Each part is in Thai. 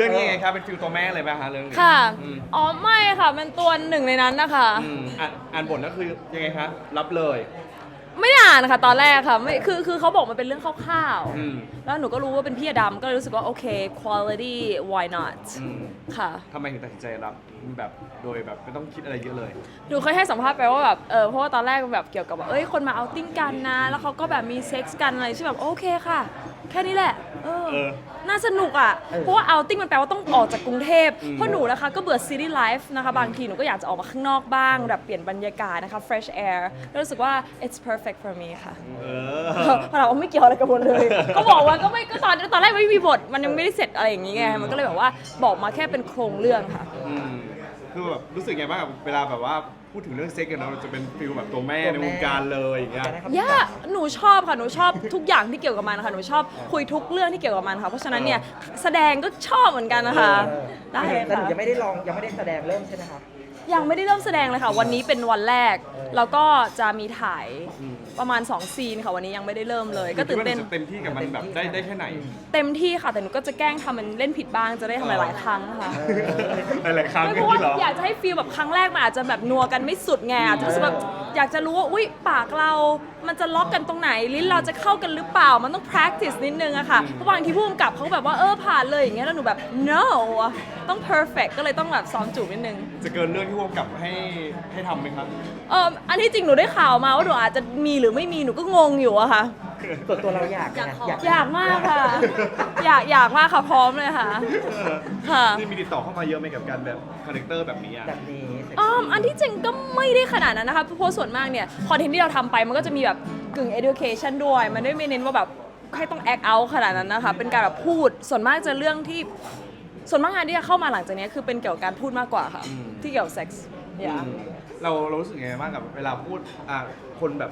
รื่องนี้ยังไงครับเป็นฟิลตัวแม่เลยป่ะฮะเรื่องนี้ค่ะ อืมอ๋อไม่ค่ะเป็นตัวหนึ่งในนั้นนะคะ อืมอ่านอ่านบทก็คือยังไงคะรับเลยไม่ได้อ่านค่ะ ตอนแรกค่ะไม่คือคือเขาบอกมันเป็นเรื่องคร่าวอืมๆแล้วหนูก็รู้ว่าเป็นพี่อดำก็เลยรู้สึกว่า โอเค quality why not อืมค่ะ ทำไมถึงตัดสินใจรับแบบโดยแบบไม่ต้องคิดอะไรเยอะเลย หนูเคยให้สัมภาษณ์ไปว่าแบบ เออเพราะว่าตอนแรกแบบเกี่ยวกับว่า เอ้ย คนมาเอาติ้งกันนะ แล้วเขาก็แบบมีเซ็กส์กันอะไรใช่แบบโอเคค่ะ แค่นี้แหละ เออ เออ น่าสนุกอะ เพราะว่าเอาติ้งมันแปลว่าต้องออกจากกรุงเทพอืมเพราะหนูนะคะก็เบื่อซีรีส์ไลฟ์นะคะบางทีหนูก็อยากจะออกมาข้างนอกบ้างแบบเปลี่ยนบรรยากาศนะคะ fresh air แล้วรู้สึกว่า it's perfect for me ค่ะเอเพราะเราไม่เกี่ยวอะไรกับมันเลย ก็บอกว่าก็ไม่ก็ตอนตอนแรกไม่มีบทมันยังไม่ได้เสร็จอะไรอย่างงี้ไง มันก็เลยแบบว่าบอกมาแค่เป็นโครงเรื่องค่ะ อืมคือแบบรู้สึกไงบ้างกับเวลาแบบว่า พูดถึงเรื่องเซ็กกันเนาะจะเป็นฟิลแบบตัวแม่ในวงการเลยอย่างเงี้ย ย่าหนูชอบค่ะ หนูชอบทุกอย่างที่เกี่ยวกับมันค่ะ หนูชอบคุยทุกเรื่องที่เกี่ยวกับมันค่ะ เพราะฉะนั้นเนี่ยแสดงก็ชอบเหมือนกันนะคะเออได้แต่หนูค่ะ ยังไม่ได้ลองยังไม่ได้แสดงเริ่มใช่ไหมคะ ยังไม่ได้เริ่มแสดงเลยค่ะ วันนี้เป็นวันแรก แล้วก็จะมีถ่ายประมาณ 2 ซีนค่ะ วันนี้ยังไม่ได้เริ่มเลย ก็ตื่นเต้นคิดว่าหจะเต็มที่กับมันแบบได้ได้แค่ไหน เต็มที่ค่ะ แต่หนูก็จะแกล้งทำมันเล่นผิดบ้างจะได้ทำหลายๆครั้งค่ะหลายๆครั้งไม่อเพย่างราะว่านี้เหรออยากจะให้ฟีลแบบครั้งแรกมันอาจจะแบบนัวกันไม่สุดไงอาจจะรู้สึกแบบ อยากจะรู้ว่าอุ้ยปากเรา มันจะล็อกกันตรงไหน ลิ้นเราจะเข้ากันหรือเปล่า มันต้อง practice นิดนึงอะค่ะเพราะบางทีผู้กำกับเขาแบบว่าเออผ่านเลยอย่างเงี้ยแล้วหนูแบบ no ต้อง perfect ก็เลยต้องแบบซ้อมจูบนิดนึง จะเกินเรื่องที่ร่วมกับให้ให้ทำไหมครับ เอออันที่จริงหนูได้ข่าวมาว่าหนูอาจจะมีหรือไม่มีหนูก็งงอยู่อะค่ะ ส่วนตัวเราอยากนะอยากอยากมากค่ะ อยากอยากมากค่ะพร้อมเลยค่ะ ค่ะ นี่มีติดต่อเข้ามาเยอะไหมกับการแบบคาแรคเตอร์แบบนี้อะ แบบนี้อมอันที่จริงก็ไม่ได้ขนาดนั้นนะคะเพราะส่วนมากเนี่ยคอนเทนต์ที่เราทำไปมันก็จะมีแบบกึ่ง education ด้วย มันไม่ไม่เน้นว่าแบบให้ต้อง act out ขนาดนั้นนะคะ เป็นการแบบพูดส่วนมากจะเรื่องที่ส่วนมากงานที่จะเข้ามาหลังจากนี้คือเป็นเกี่ยวกับการพูดมากกว่าค่ะ อืม ที่เกี่ยวกับเซ็กส์อย่าอืมเราเรารู้สึกยังไงบ้างกับเวลาพูดอะคนแบบ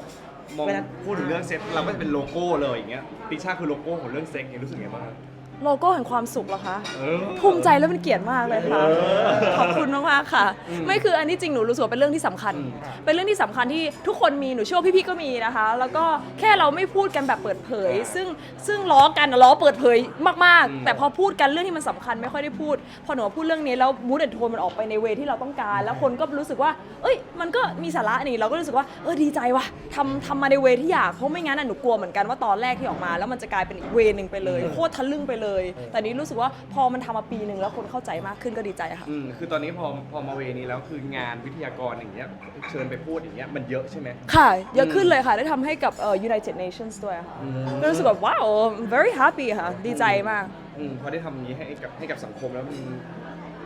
มองเวลา พูดถึงเรื่องเซ็กเราก็จะเป็นโลโก้เลยอย่างเงี้ยติช่าคือโลโก้ของเรื่องเซ็กเนี่ยรู้สึกยังไงบ้างครับ โลโก้แห่งความสุขเหรอคะ เออ ภูมิใจและเป็นเกียรติมากเลยค่ะ เออขอบคุณมากๆค่ะ อืมไม่คืออันที่จริงหนูรู้สึกว่าเป็นเรื่องที่สำคัญ อืมเป็นเรื่องที่สำคัญที่ทุกคนมีหนูเชื่อว่าพี่ๆก็มีนะคะ แล้วก็แค่เราไม่พูดกันแบบเปิดเผย ซึ่งซึ่งล้อกันอะล้อเปิดเผยมากอืม ๆ แต่พอพูดกันเรื่องที่มันสำคัญไม่ค่อยได้พูด พอหนูมาพูดเรื่องนี้แล้วมูดแอนโทนมันออกไปในเวที่เราต้องการ แล้วคนก็รู้สึกว่า เอ้ย มันก็มีสาระนี่เราก็รู้สึกว่าเออดีใจว่ะทำทำมาในเวที่อยากเพราะไม่งั้นอะหนูกลัวเหมือนกันว่าตอนแรกที่ออกมา แล้วมันจะกลายเป็นอีกเวนึงไปเลยโคตรทะลึ่งไปเลยแต่นี้รู้สึกว่าพอมันทำมาปีหนึ่งแล้วคนเข้าใจมากขึ้นก็ดีใจค่ะ อืมคือตอนนี้พอพอมาเวนี้แล้วคืองานวิทยากรอย่างเงี้ยเชิญไปพูดอย่างเงี้ยมันเยอะใช่ไหมค่ะ เยอะขึ้นเลยค่ะ ได้ทำให้กับเอ่อ United Nations ด้วยค่ะก็รู้สึกแบบว้าว very happy ค่ะ ดีใจมาก อืมพอได้ทำอย่างนี้ให้กับให้กับสังคมแล้วมัน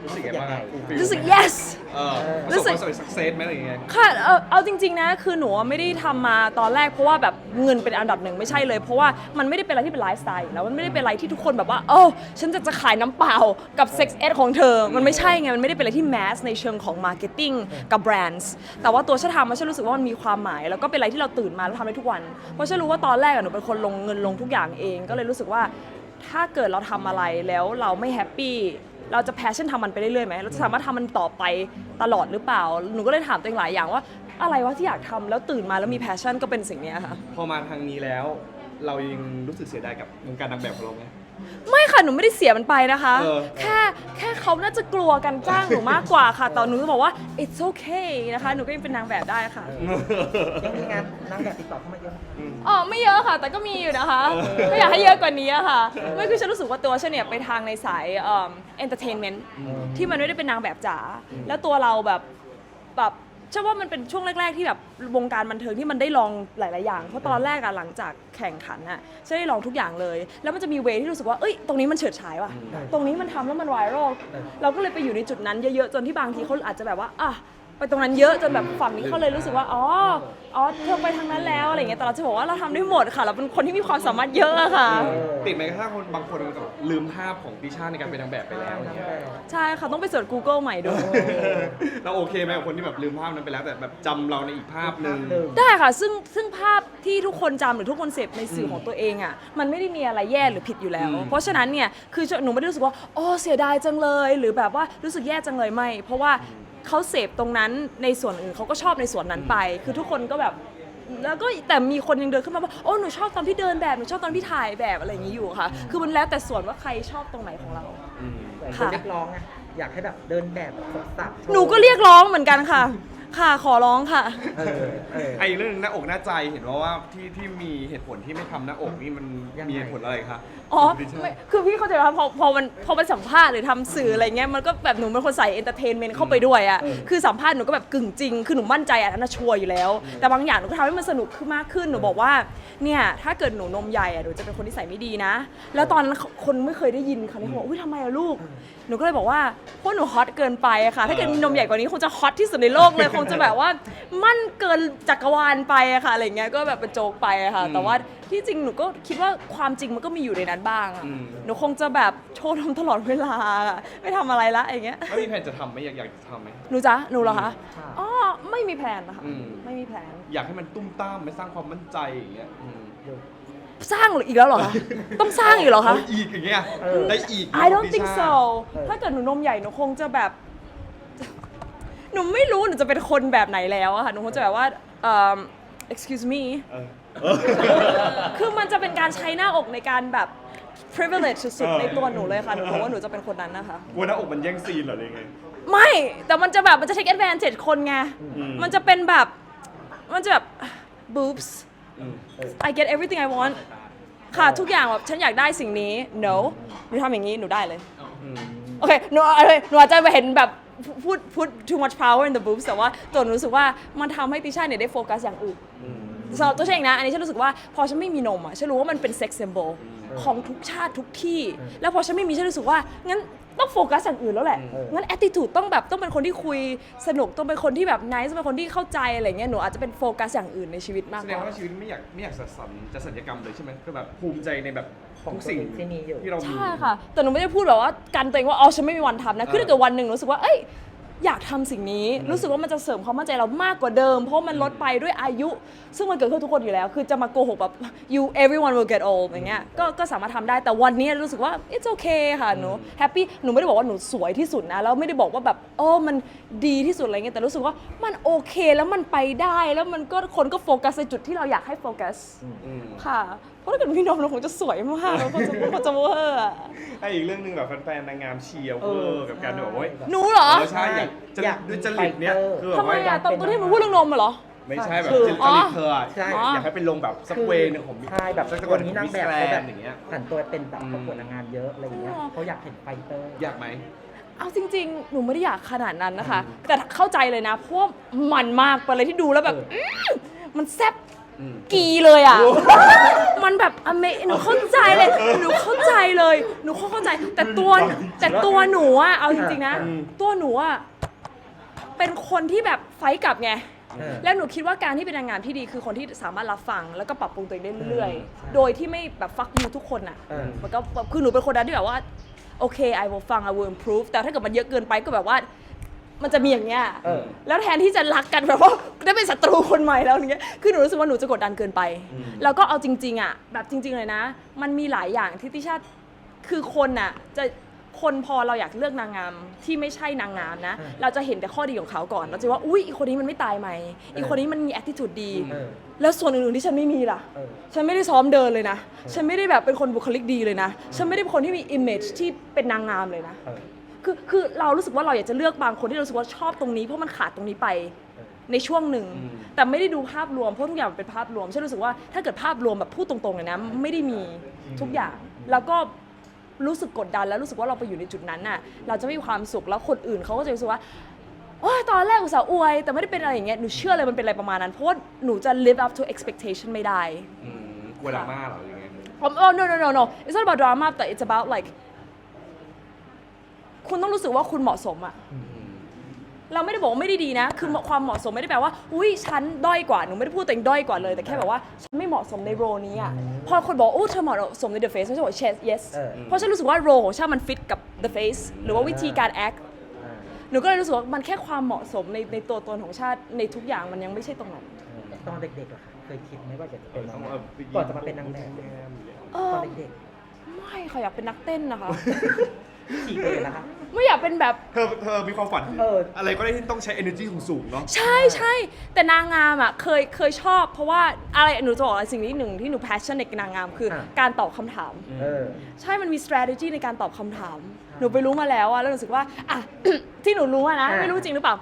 รู้สึกยังไงบ้างอะ fulfill รู้สึก yes เออปรู้ระสสึบกความสำเร็จ success ไหมอะไรอย่างเงี้ย ค่ะเอ่อเอาจริง ๆ นะ คือหนูไม่ได้ทำมาตอนแรกเพราะว่าแบบเงินเป็นอันดับหนึ่งไม่ใช่เลย เพราะว่ามันไม่ได้เป็นอะไรที่เป็นไลฟ์สไตล์อยู่แล้วมันไม่ได้เป็นอะไรที่ทุกคนแบบว่า โอ้ฉันจะจะขายน้ำเปล่ากับเซ็กซ์เอของเธอ มันไม่ใช่ไง มันไม่ได้เป็นอะไรที่แมสในเชิงของมาร์เก็ตติ้งกับแบรนด์แต่ว่าตัวฉันทำมันฉันรู้สึกว่ามันมีความหมาย แล้วก็เป็นอะไรที่เราตื่นมาแล้วทำได้ทุกวัน เพราะฉันรู้ว่าตอนแรกอะหนูเป็นคนลงเงินลงทุกอย่างเอง ก็เลยรู้สึกว่า ถ้าเกิดเราทำอะไรแล้วเราไม่แฮปปี้ เราจะแพชชั่นทำมันไปเรื่อยๆไหมเราจะสามารถทำมันต่อไปตลอดหรือเปล่า หนูก็เลยถามตัวเองหลายอย่างว่า อะไรวะที่อยากทำแล้วตื่นมาแล้วมีแพชชั่นก็เป็นสิ่งเนี้ยค่ะ พอมาทางนี้แล้ว เรายังรู้สึกเสียดายกับวงการนางแบบของเราไหม ไม่ค่ะ หนูไม่ได้เสียมันไปนะคะ เออ แค่แค่เขาน่าจะกลัวกันจ้างหนูมากกว่าค่ะ แต่หนูจะบอกว่า it's okay นะคะ หนูก็ยังเป็นนางแบบได้ค่ะ ยังมีงานนางแบบติดต่อเข้ามาเยอะไหมอ๋อไม่เยอะค่ะ แต่ก็มีอยู่นะคะ ก็อยากให้เยอะกว่านี้อะค่ะ ไม่คือฉันรู้สึกว่าตัวฉันเนี่ยไปทางในสายเอ่อ entertainment ที่มันไม่ได้เป็นนางแบบจ๋าแล้วตัวเราแบบแบบ เชื่อว่ามันเป็นช่วงแรก ๆ ที่แบบวงการบันเทิงที่มันได้ลองหลาย ๆ อย่าง เพราะตอนแรกอะหลังจากแข่งขันอะฉันได้ลองทุกอย่างเลย แล้วมันจะมีเวที่รู้สึกว่าเอ้ยตรงนี้มันเฉิดฉายว่ะ ตรงนี้มันทำแล้วมันไวรัลเราก็เลยไปอยู่ในจุดนั้นเยอะ ๆ จนที่บางทีเขาอาจจะแบบว่าอะ ไปตรงนั้นเยอะจนแบบฝั่งนี้เขาเลยรู้สึกว่าอ๋ออ๋อเธอไปทางนั้นแล้วอะไรอย่างเงี้ยแต่เราจะบอกว่าเราทำได้หมดค่ะ เราเป็นคนที่มีความสามารถเยอะอะค่ะ ติดไหมกระทั่งคนบางคนแบบลืมภาพของติช่าในการเป็นนางแบบไปแล้วอย่างเงี้ยใช่ค่ะต้องไปเสิร์ช Google ใหม่ดู เราโอเคไหมกับคนที่แบบลืมภาพนั้นไปแล้วแต่แบบจำเราในอีกภาพหนึ่งหนึ่ง ได้ค่ะ ซึ่งซึ่งภาพที่ทุกคนจำหรือทุกคนเสพในสื่อของตัวเองอะมันไม่ได้มีอะไรแย่หรือผิดอยู่แล้ว อืม เพราะฉะนั้นเนี่ยคือหนูไม่ได้รู้สึกว่าโอ้เสียดายจังเลย หรือแบบว่ารู้สึกแย่จังเลยไม่ เพราะว่า เขาเสพตรงนั้นในส่วนอื่นเขาก็ชอบในส่วนนั้นไป คือทุกคนก็แบบแล้วก็แต่มีคนยังเดินขึ้นมาว่าโอ้หนูชอบตอนที่เดินแบบหนูชอบตอนที่ถ่ายแบบอะไรอย่างนี้อยู่ค่ะ คือมันแล้วแต่ส่วนว่าใครชอบตรงไหนของเรา อืมหลายคนค่ะ เรียกร้องไงอยากให้แบบเดินแบบสดสับหนูก็เรียกร้องเหมือนกันค่ะ ค่ะขอร้องค่ะ เออเออ ไอ้เรื่องหน้าอกหน้าใจเห็นว่าว่าที่ที่มีเหตุผลที่ไม่ทำหน้าอกนี่มันยังไง มีเหตุผลอะไรคะอ๋อดิฉันไม่คือพี่เข้าใจว่าพอพอมันพอมันสัมภาษณ์หรือทำสื่ออะไรเงี้ยมันก็แบบหนูเป็นคนใส่เอนเตอร์เทนเมนต์เข้าไปด้วยอะคือสัมภาษณ์หนูก็แบบกึ่งจริง คือหนูมั่นใจอันนั้นนะชัวร์อยู่แล้ว แต่บางอย่างหนูก็ทำให้มันสนุกขึ้นมากขึ้นหนูบอกว่าเนี่ยถ้าเกิดหนูนมใหญ่อะหนูจะเป็นคนที่ใส่ไม่ดีนะ แล้วตอนนั้นคนไม่เคยได้ยินค่ะนี่เขาบอกอุ้ยทำไมอะลูกหนูก็เลยบอกว่าเพราะหนูฮอตเกินไปอะค่ะ ถ้าเกิดมีนมใหญ่กว่านี้คงจะฮอตที่สุดในโลกเลยคงจะแบบว่ามั่นเกินจักรวาลไปอะค่ะอะไรเงี้ยก็แบบเป็นโจกไปอะค่ะ แต่ว่าที่จริงหนูก็คิดว่าความจริงมันก็มีอยู่ในนั้นบ้างอะอืม หนูคงจะแบบโชว์ทำตลอดเวลาอะไม่ทำอะไรละอย่างเงี้ย แล้วมีแผนจะทำไหมอยากอยากจะทำไหม หนูจ๊ะหนูเหรอคะค่ะอ๋อไม่มีแผนนะคะอืม ไม่มีแผนอยากให้มันตุ้มตามไม่สร้างความมั่นใจอย่างเงี้ยอืมสร้างอีกแล้วเหรอคะ ต้องสร้างอีกเหรอคะเอาอีกอย่างเงี้ยเออ ได้อีก I don't think ดิฉัน so เออ ถ้าเกิดหนูนมใหญ่หนูคงจะแบบ หนูไม่รู้หนูจะเป็นคนแบบไหนแล้วอะค่ะหนูคงจะแบบว่าเอิ่ม excuse me เออคือมันจะเป็นการใช้หน้าอกในการแบบ privilege สุดเออๆในตัวหนูเลยค่ะหนูบอกว่าหนูจะเป็นคนนั้นนะคะ กลัวหน้าอกมันแย่งซีนเหรอหรือยังไง ไม่ แต่มันจะแบบ มันจะ take advantage คนไงอืมมันจะเป็นแบบ มันจะแบบ boobs อืม I get everything I want ค่ะ ทุกอย่างแบบ ฉันอยากได้สิ่งนี้ no หนูทำอย่างนี้ หนูได้เลยอืมโอเค หนูอะไรหนูอาจจะไปเห็นแบบ พูดพูด too much power in the boobs แต่ว่าตัวหนูรู้สึกว่ามันทำให้ติช่าเนี่ยได้โฟกัสอย่างอื่นอืมสำหรับตัวฉันเองนะ อันนี้ฉันรู้สึกว่าพอฉันไม่มีนมอะฉันรู้ว่ามันเป็น sex symbol ของทุกชาติทุกที่ แล้วพอฉันไม่มีฉันรู้สึกว่างั้น ต้องโฟกัสอย่างอื่นแล้วแหละ เออ งั้น attitude ต้องแบบต้องเป็นคนที่คุยสนุกต้องเป็นคนที่แบบ nice ต้องเป็นคนที่เข้าใจอะไรเงี้ยหนูอาจจะเป็นโฟกัสอย่างอื่นในชีวิตมากแสกดงว่า ว่าชีวิตไม่อยากไม่อยากจะสัญจะสัญญกรรมเลยใช่ไหมคือแบบภูมิใจในแบบของทุกสิ่งตัวเองที่มีอยู่ ที่เรามี ใช่ค่ะ แต่หนูไม่ได้พูดแบบว่าการตัวเองว่าอ๋อฉันไม่มีวันทำนะ คือถ้าเกิดวันหนึ่งหนูรู้สึกว่า เอ้ย อยากทำสิ่งนี้ รู้สึกว่ามันจะเสริมความมั่นใจเรามากกว่าเดิม เพราะมันลดไปด้วยอายุ ซึ่งมันเกิดขึ้นทุกคนอยู่แล้ว คือจะมาโกหกแบบ you everyone will get old อย่างเงี้ยก็ก็สามารถทำได้แต่วันนี้รู้สึกว่า it's okay ค่ะหนู happy หนูไม่ได้บอกว่าหนูสวยที่สุดนะแล้วไม่ได้บอกว่าแบบโอ้มันดีที่สุดอะไรเงี้ยแต่รู้สึกว่ามันโอเคแล้วมันไปได้แล้วมันก็คนก็โฟกัสในจุดที่เราอยากให้โฟกัสอืมค่ะเพราะถ้าเกิดมีนมเราคงจะสวยมากแล้วคงจะคงจะเวอร์อะไอ้อีกเรื่องหนึ่งแบบแฟนๆนางงามเชียร์เวอร์กับการที่แบบว่าเฮ้ยหนูเหรอเออใช่อยากจะอยากด้วยจริตเนี้ยไฟเตอร์คือแบบทำไมว่าอะตอนตอนที่หนูพูดเรื่องนมอะเหรอ ไม่ใช่แบบคือจริตอ๋อเธออะใช่ อยากให้เป็นลงแบบสักเวย์หนึ่งของใช่แบบสักวันนี้นางแบบเขาแบบอย่างเงี้ย ผันตัวเป็นแบบอืมประกวดนางงามเยอะอะไรอย่างเงี้ยอ๋อ เขาอยากเห็นไฟเตอร์ อยากไหม เอาจริง ๆ หนูไม่ได้อยากขนาดนั้นนะคะ แต่เข้าใจเลยนะเพราะว่ามันมากไปเลยที่ดูแล้วแบบอื้อมันแซ่บอืม กีเลยอะ มันแบบอเมหนูเข้าใจเลย หนูเข้าใจเลย หนูเข้าใจ แต่ตัวแต่ตัวหนูอะเอาจริงๆนะอืมตัวหนูอะเป็นคนที่แบบไฟท์กลับไงเออแล้วหนูคิดว่าการที่เป็นนางงามที่ดีคือคนที่สามารถรับฟัง แล้วก็ปรับปรุงตัวเองได้เรื่อยใช่ๆโดยที่ไม่แบบฟักยูทุกคนอะเออมันก็แบบคือหนูเป็นคนนั้นที่แบบว่าโอเค I will ฟัง I will improve แต่ถ้าเกิดมันเยอะเกินไปก็แบบว่า มันจะมีอย่างเงี้ยเออ แล้วแทนที่จะรักกันแบบว่าได้เป็นศัตรูคนใหม่แล้วอย่างเงี้ยคือหนูรู้สึกว่าหนูจะกดดันเกินไป อืม แล้วก็เอาจริง ๆอะแบบจริง ๆ เลยนะ มันมีหลายอย่างที่ติชาคือคนน่ะจะคนพอเราอยากเลือกนางงามที่ไม่ใช่นางงามนะเออเราจะเห็นแต่ข้อดีของเขาก่อนเราจะว่าอุ้ยอีกคนนี้มันไม่ตายไหมอีกคนนี้มันมี attitude ดี เออแล้วส่วนอื่นๆที่ฉันไม่มีล่ะ เออ ฉันไม่ได้ซ้อมเดินเลยนะ ฉันไม่ได้แบบเป็นคนบุคลิกดีเลยนะ ฉันไม่ได้เป็นคนที่มี image ที่เป็นนางงามเลยนะ เออ คือคือเรารู้สึกว่าเราอยากจะเลือกบางคนที่เรารู้สึกว่าชอบตรงนี้เพราะมันขาดตรงนี้ไปเออในช่วงหนึ่ง อืม แต่ไม่ได้ดูภาพรวมเพราะทุกอย่างมันเป็นภาพรวมฉันรู้สึกว่าถ้าเกิดภาพรวมแบบพูดตรงๆเลยนะไม่ได้มีทุกอย่าง แล้วก็รู้สึกกดดันแล้วรู้สึกว่าเราไปอยู่ในจุดนั้นน่ะ เราจะไม่มีความสุขแล้วคนอื่นเขาก็จะรู้สึกว่าโอ้ยตอนแรกอุตส่าห์อวย แต่ไม่ได้เป็นอะไรอย่างเงี้ยหนูเชื่อเลยมันเป็นอะไรประมาณนั้นเพราะว่าหนูจะ live up to expectation ไม่ได้ อืมกลัวดราม่าเหรอหรือไงผม oh no no no no it's not about drama แต่ it's about like คุณต้องรู้สึกว่าคุณเหมาะสมอะอืมเราไม่ได้บอกว่าไม่ได้ดีนะ คือความเหมาะสมไม่ได้แปลว่า อุ้ยฉันด้อยกว่า หนูไม่ได้พูดตัวเองด้อยกว่าเลย แต่แค่แบบว่า ฉันไม่เหมาะสมในโรนี้อะ พอคนบอกโอ้เธอเหมาะสมใน The Face ฉันจะบอก yes yes เออเพราะฉันรู้สึกว่าโรของฉันมันฟิตกับ The Face หรือว่าวิธีการ act อ่าหนูก็เลยรู้สึกว่ามันแค่ความเหมาะสมในในตัวตนของชาติในทุกอย่างมันยังไม่ใช่ตรงนั้น ตอนเด็กๆอะค่ะเคยคิดไหมว่าอยากจะเป็นต้นาองงเอางามไปยิงก่อนจะมาเป็นนางแบบเอตออนเด็กไม่ค่ะอยากเป็นนักเต้นนะคะฉีกเลยนะคะไม่อยาก เป็นแบบ เธอเธอมีความฝันเออ อะไรก็ได้ที่ต้องใช้ energy สูงๆเนาะ ใช่ใช่แต่นางงามอะเคยเคยชอบ เพราะว่าอะไรหนูจะบอกอะไรสิ่งนี้หนึ่งที่หนู passion ในนางงามคืออะการตอบคำถาม เออ ใช่มันมี strategy ในการตอบคำถาม หนูไปรู้มาแล้วอะแล้วรู้สึกว่า อะ ที่หนูรู้อะนะ อ่าไม่รู้จริงหรือเปล่า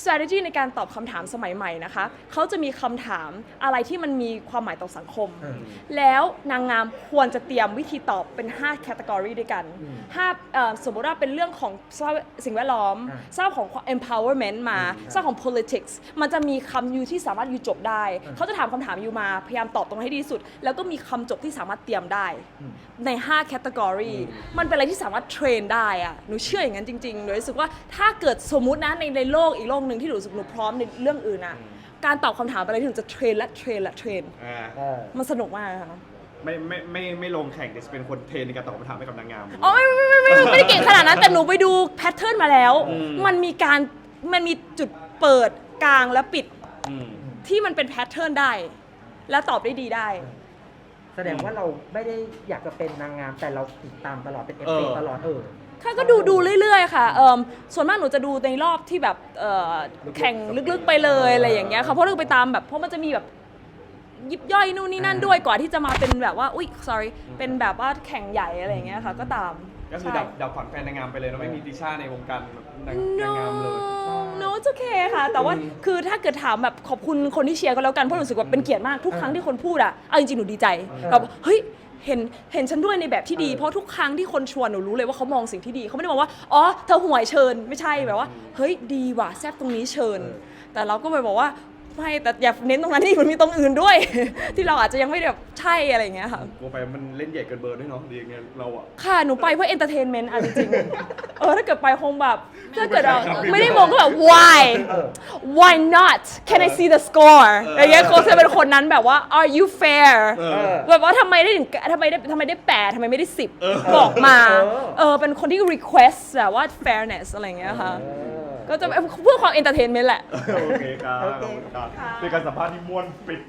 strategy ในการตอบคำถามสมัยใหม่นะคะ เขาจะมีคำถามอะไรที่มันมีความหมายต่อสังคมเออแล้วนางงามควรจะเตรียมวิธีตอบเป็น 5 category ด้วยกันอืมห้าเอ่อสมมติว่าเป็นเรื่องของสภาพสิ่งแวดล้อมอ่าทราบของ empowerment มาอืมทราบของ politics มันจะมีคำยูที่สามารถยูจบได้อืมเขาจะถามคำถามยูมา พยายามตอบตรงให้ดีที่สุด แล้วก็มีคำจบที่สามารถเตรียมได้อืมใน 5 category มันเป็นอะไรที่สามารถเทรนได้อะหนูเชื่ออย่างนั้นจริงๆหนูรู้สึกว่าถ้าเกิดสมมุตินะในในโลกอีกโลกหนึ่งที่หนูรู้สึกหนูพร้อมในเรื่องอื่นอะการตอบคำถามเป็นอะไรที่หนูจะเทรนและเทรนและเทรนอ่าเออมันสนุกมากค่ะไม่ไม่ไม่ไม่ลงแข่งแต่จะเป็นคนเทรนในการตอบคำถามให้กับนางงาม อ๋อไม่ไม่ไม่ไม่ไม่ไม่ได้เก่งขนาดนั้นแต่หนูไปดูแพทเทิร์นมาแล้ว อืม มันมีการมันมีจุดเปิดกลางและปิดอืม ที่มันเป็นแพทเทิร์นได้ และตอบได้ดีได้ แสดงว่าเราไม่ได้อยากจะเป็นนางงามแต่เราติดตามตลอดเป็นเอฟเอเออ ตลอดเออ ค่ะก็ดูดูเรื่อยๆค่ะเอิ่มส่วนมากหนูจะดูในรอบที่แบบเอ่อลึกๆแข่งลึกๆไปเลยอะไรอย่างเงี้ยค่ะเพราะเราไปตามแบบเพราะมันจะมีแบบยิบย่อยนู่นนี่นั่นด้วยกว่าที่จะมาเป็นแบบว่าอุ้ย sorry เป็นแบบว่าแข่งใหญ่อะไรอย่างเงี้ยค่ะก็ตามก็คือใช่ดับดับฝันแฟนนางงามไปเลยเนอะไม่มีติช่าในวงการแบบนางนาง no งามเลย no it's okay ค่ะ แต่ว่าอืมคือถ้าเกิดถามแบบขอบคุณคนที่เชียร์ก็แล้วกันเพราะหนูรู้สึกว่าเป็นเกียรติมากทุกครั้งที่คนพูดอะเอาจริงๆหนูดีใจเออแบบเฮ้ย เห็นเห็นฉันด้วยในแบบที่ดีเออเพราะทุกครั้งที่คนชวนหนูรู้เลยว่าเขามองสิ่งที่ดีเขาไม่ได้มองว่าอ๋อเธอห่วยเชิญไม่ใช่แบบว่า เฮ้ยดีว่ะแซ่บตรงนี้เชิญ แต่เราก็ไปบอกว่า ไม่แต่อย่าเน้นตรงนั้นที่มันมีตรงอื่นด้วย ที่เราอาจจะยังไม่ได้แบบใช่อะไรอย่างเงี้ยค่ะ กลัวไปมันเล่นใหญ่เกินเบอร์ด้วยเนาะดีไงเราอะ ค่ะ หนูไปเพื่อเอนเตอร์เทนเมนต์อะจริงๆ เออ ถ้าเกิดไปคงแบบ ถ้าเกิดเราไม่ได้มองก็แบบ why เออ why not can I see the score อะไรเงี้ยเขาจะเป็นคนนั้นแบบว่า are you fair เอเอออ แบบว่าทำไมได้ถึงทำไมได้ทำไมได้แปดทำไมไม่ได้สิบเออบอกมาเออเออ เป็นคนที่ request แบบว่า fairness อะไรเงี้ยค่ะ เออ ก็จะเพื่อความเอนเตอร์เทนเมนต์แหละ โอเคครับโอเคขอบคุณครับเป็นการสัมภาษณ์ที่ม่วนปิด